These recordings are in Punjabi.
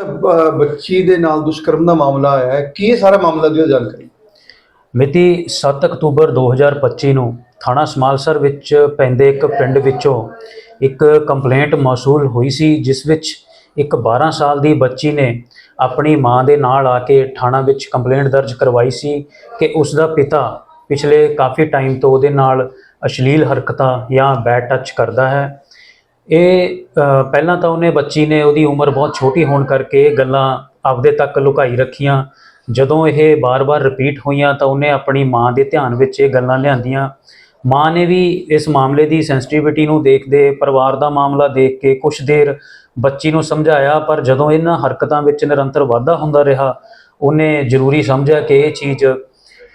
ਬੱਚੀ ਦੇ ਨਾਲ ਦੁਸ਼ਕਰਮ ਦਾ ਮਾਮਲਾ ਆਇਆ ਹੈ। ਕੀ ਇਹ ਸਾਰਾ ਮਾਮਲਾ ਦੀ ਜਾਣਕਾਰੀ? ਮਿਤੀ 7 ਅਕਤੂਬਰ 2025 ਨੂੰ ਥਾਣਾ ਸਮਾਲਸਰ ਵਿੱਚ ਪੈਂਦੇ ਇੱਕ ਪਿੰਡ ਵਿੱਚੋਂ ਇੱਕ ਕੰਪਲੇਂਟ ਮੌਸੂਲ ਹੋਈ ਸੀ, ਜਿਸ ਵਿੱਚ ਇੱਕ 12 ਸਾਲ ਦੀ ਬੱਚੀ ਨੇ ਆਪਣੀ ਮਾਂ ਦੇ ਨਾਲ ਆ ਕੇ ਥਾਣਾ ਵਿੱਚ ਕੰਪਲੇਂਟ ਦਰਜ ਕਰਵਾਈ ਸੀ ਕਿ ਉਸ ਦਾ ਪਿਤਾ ਪਿਛਲੇ ਕਾਫੀ ਟਾਈਮ ਤੋਂ ਉਹਦੇ ਨਾਲ ਅਸ਼ਲੀਲ ਹਰਕਤਾਂ ਜਾਂ ਬੈਡ ਟੱਚ ਕਰਦਾ ਹੈ। ਇਹ ਪਹਿਲਾਂ ਤਾਂ ਉਹਨੇ ਬੱਚੀ ਨੇ ਉਹਦੀ ਉਮਰ ਬਹੁਤ ਛੋਟੀ ਹੋਣ ਕਰਕੇ ਇਹ ਗੱਲਾਂ ਆਪਦੇ ਤੱਕ ਲੁਕਾਈ ਰੱਖੀਆਂ। ਜਦੋਂ ਇਹ ਬਾਰ-ਬਾਰ ਰਿਪੀਟ ਹੋਈਆਂ ਤਾਂ ਉਹਨੇ ਆਪਣੀ ਮਾਂ ਦੇ ਧਿਆਨ ਵਿੱਚ ਇਹ ਗੱਲਾਂ ਲਿਆਂਦੀਆਂ। ਮਾਂ ਨੇ ਵੀ ਇਸ ਮਾਮਲੇ ਦੀ ਸੈਂਸਿਟੀਵਿਟੀ ਨੂੰ ਦੇਖਦੇ, ਪਰਿਵਾਰ ਦਾ ਮਾਮਲਾ ਦੇਖ ਕੇ ਕੁਝ ਦੇਰ ਬੱਚੀ ਨੂੰ ਸਮਝਾਇਆ, ਪਰ ਜਦੋਂ ਇਹਨਾਂ ਹਰਕਤਾਂ ਵਿੱਚ ਨਿਰੰਤਰ ਵਾਧਾ ਹੁੰਦਾ ਰਿਹਾ, ਉਹਨੇ ਜ਼ਰੂਰੀ ਸਮਝਿਆ ਕਿ ਇਹ ਚੀਜ਼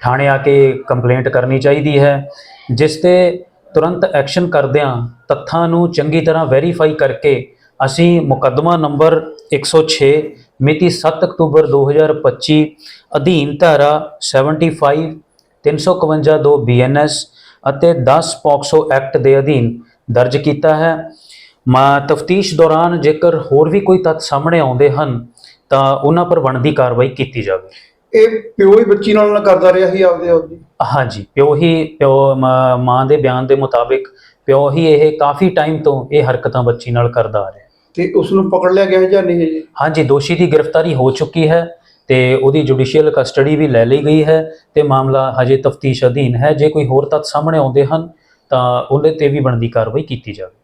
ਥਾਣੇ ਆ ਕੇ ਕੰਪਲੇਂਟ ਕਰਨੀ ਚਾਹੀਦੀ ਹੈ, ਜਿਸ ਤੇ ਤੁਰੰਤ ਐਕਸ਼ਨ ਕਰਦਿਆਂ ਤੱਥਾਂ ਨੂੰ ਚੰਗੀ ਤਰ੍ਹਾਂ ਵੈਰੀਫਾਈ ਕਰਕੇ ਅਸੀਂ ਮੁਕੱਦਮਾ ਨੰਬਰ 106 ਮਿਤੀ 7 ਅਕਤੂਬਰ 2025 ਅਧੀਨ ਧਾਰਾ 75 351 2 ਬੀਐਨਐਸ ਅਤੇ 10 ਪੌਕਸੋ ਐਕਟ ਦੇ ਅਧੀਨ ਦਰਜ ਕੀਤਾ ਹੈ। ਮਾ ਤਫਤੀਸ਼ ਦੌਰਾਨ ਜੇਕਰ ਹੋਰ ਵੀ ਕੋਈ ਤੱਥ ਸਾਹਮਣੇ ਆਉਂਦੇ ਹਨ, ਤਾਂ ਉਹਨਾਂ ਪਰ ਬਣਦੀ ਕਾਰਵਾਈ ਕੀਤੀ ਜਾਵੇ। ਇਹ ਪਿਓ ਹੀ ਬੱਚੀ ਨਾਲ ਨਾ ਕਰਦਾ ਰਿਹਾ ਸੀ ਆਪਦੇ ਆਪ ਦੀ? ਹਾਂਜੀ ਪਿਓ ਹੀ ਪਿਓ ਮ- ਮਾਂ ਦੇ ਬਿਆਨ ਦੇ ਮੁਤਾਬਿਕ ਪਿਓ ਹੀ ਇਹ ਕਾਫੀ ਟਾਈਮ ਤੋਂ ਇਹ ਹਰਕਤਾਂ ਬੱਚੀ ਨਾਲ ਕਰਦਾ ਆ ਰਿਹਾ। ਤੇ ਉਸ ਨੂੰ ਪਕੜ ਲਿਆ ਗਿਆ ਜਾਂ ਨਹੀਂ ਜੀ ਹਾਂਜੀ ਦੋਸ਼ੀ ਦੀ ਗ੍ਰਿਫਤਾਰੀ ਹੋ ਚੁੱਕੀ ਹੈ ਤੇ ਉਹਦੀ ਜੁਡੀਸ਼ੀਅਲ ਕਸਟਡੀ ਵੀ ਲੈ ਲਈ ਗਈ ਹੈ ਤੇ ਮਾਮਲਾ ਹਜੇ ਤਫਤੀਸ਼ ਅਧੀਨ ਹੈ। ਜੇ ਕੋਈ ਹੋਰ ਤੱਥ ਸਾਹਮਣੇ ਆਉਂਦੇ ਹਨ ਤਾਂ ਉਹਦੇ ਤੇ ਵੀ ਬਣਦੀ ਕਾਰਵਾਈ ਕੀਤੀ ਜਾਵੇ।